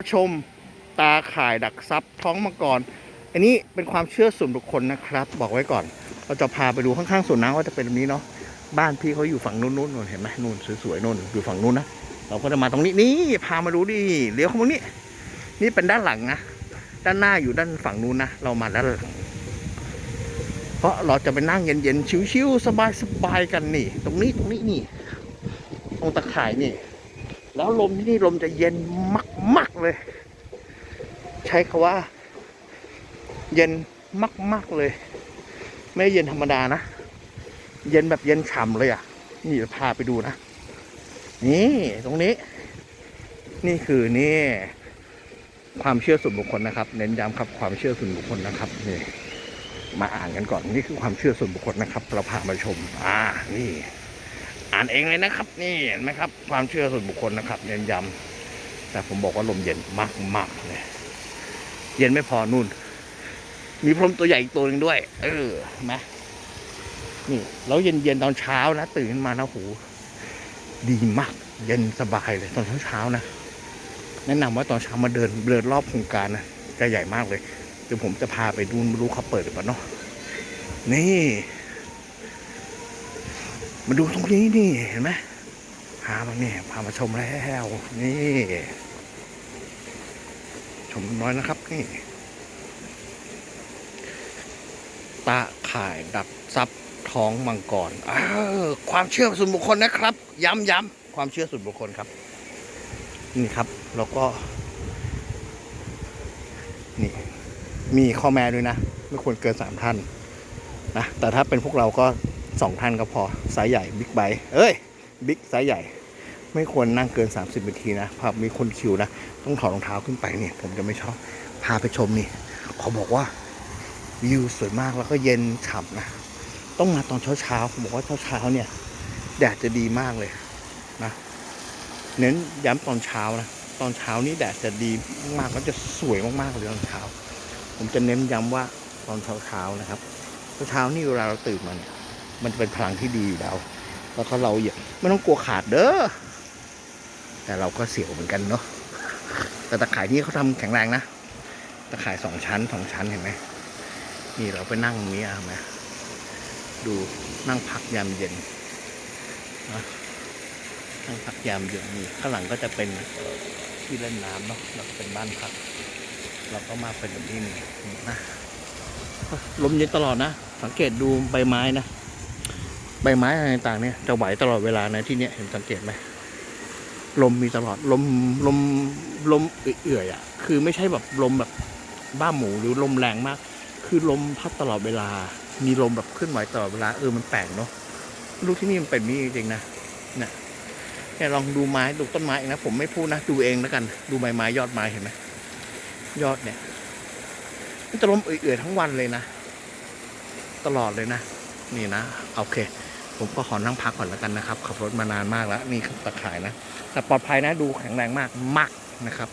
ชมตาข่ายดักซับท้องมังกร อันนี้เป็นความเชื่อส่วนบุคคลนะครับ บอกไว้ก่อน เราจะพาไปดูข้างๆสวนน้ำว่าจะเป็นแบบนี้เนาะ บ้านพี่เขาอยู่ฝั่งนู้นนู้นนู่นเห็นไหมนู่นสวยๆนู่นอยู่ฝั่งนู้นนะ เราก็จะมาตรงนี้นี่พามาดูดิเลี้ยวเข้ามานี่นี่เป็นด้านหลังนะ ด้านหน้าอยู่ด้านฝั่งนู้นนะ เรามาด้านหลัง เพราะเราจะไปนั่งเย็นๆ ชิวๆ สบายๆ กันนี่ ตรงนี้ตรงนี้นี่ ตรงตะข่ายนี่ แล้วลมที่นี่ลมจะเย็นมากๆ เลย ใช้คาว่า เย็นมาก ๆ เลย ไม่เย็นธรรมดานะ เย็นแบบเย็นฉ่ำเลยอะ นี่จะพาไปดูนะ นี่ตรงนี้ นี่คือนี่ ความเชื่อส่วนบุคคลนะครับ เน้นย้ำครับความเชื่อส่วนบุคคลนะครับนี่มาอ่านกันก่อนนี่คือความเชื่อส่วนบุคคลนะครับ เราพามาชม อ่านี่ อ่านเองเลยนะครับ นี่เห็นไหมครับ ความเชื่อส่วนบุคคลนะครับเน้นย้ำ แต่ผมบอกว่าลมเย็นมากๆเลยเย็นไม่พอนู่น มีพรมตัวใหญ่อีกตัวหนึ่งด้วย เออเห็นไหมนี่แล้วเย็นเย็นๆตอนเช้านะตื่นขึ้นมานะโหดีมาก เย็นสบายเลย ตอนเช้าเช้าๆนะแนะนำว่าตอนเช้ามาเดินเดินรอบโครงการนะจะใหญ่มากเลยเดี๋ยวผมจะพาไปดูไม่รู้เขาเปิดหรือเปล่าเนาะนี่ มาดูตรงนี้นี่เห็นไหม พามาเนี่พามาชมแล้วนี่ ชมน้อยนะครับนี่ ตาข่ายดักซับท้องมังกรอ้าวความเชื่อส่วนบุคคลนะครับ ย้ำย้ำความเชื่อส่วนบุคคลครับ นี่ครับแล้วก็ นี่ มีข้อแม้ด้วยนะ ไม่ควรเกินสามท่านนะแต่ถ้าเป็นพวกเราก็สองท่านก็พอไซส์ใหญ่บิ๊กไบเอ้ยบิ๊กไซส์ใหญ่ ไม่ควรนั่งเกิน 30นาทีนะพอมีคนคิวนะ ต้องถอดรองเท้าขึ้นไปเนี่ย ผมจะไม่ชอบ พาไปชมนี่เขาบอกว่าวิวสวยมากแล้วก็เย็นฉ่ำนะ ต้องมาตอนเช้าเช้าๆผมบอกว่าเช้าเช้าๆเนี่ย แดดจะดีมากเลยนะ เน้นย้ำตอนเช้านะ ตอนเช้านี้แดดจะดีมากแล้วจะสวยมากๆเลยตอนเช้า ผมจะเน้นย้ำว่าตอนเช้าเช้าๆนะครับเช้านี่เวลาเราตื่นมาเนี่ยมันจะเป็นพลังที่ดีอยู่แล้ว แล้วก็เราอย่าไม่ต้องกลัวขาดเด้อ แต่เราก็เสียวเหมือนกันเนาะแต่ตะข่ายที่เขาทำแข็งแรงนะตะข่ายสองชั้นสองชั้นเห็นไหมนี่เราไปนั่งตรงนี้เห็นไหมดูนั่งพักยามเย็นนั่งพักยามเย็นนี่ข้างหลังก็จะเป็นที่เล่นน้ำเนาะแล้วเป็นบ้านพัก เราก็มาเป็นแบบนี้นี่นะลมเย็นตลอดนะ สังเกตดูใบไม้นะ ใบไม้อะไรต่างเนี่ยจะไหวตลอดเวลานะที่เนี้ยเห็นสังเกตไหม ลมมีตลอดลมลมลมเอื่อยๆอะ คือไม่ใช่แบบลมแบบบ้าหมูหรือลมแรงมาก คือลมพัดตลอดเวลา มีลมแบบเคลื่อนไหวตลอดเวลาเออมันแปลกเนาะลูกที่นี่มันเป็นนี่จริงๆนะเนี่ยแค่ลองดูไม้ดูต้นไม้เองนะผมไม่พูดนะดูเองแล้วกัน ดูใบไม้ยอดไม้เห็นไหมยอดเนี่ยมันจะลมเอื่อยๆทั้งวันเลยนะ ตลอดเลยนะ นี่นะ โอเค ผมก็ขอนั่งพักก่อนแล้วกันนะครับ ขับรถมานานมากแล้ว นี่ตะข่ายนะ แต่ปลอดภัยนะดูแข็งแรงมากมากนะครับ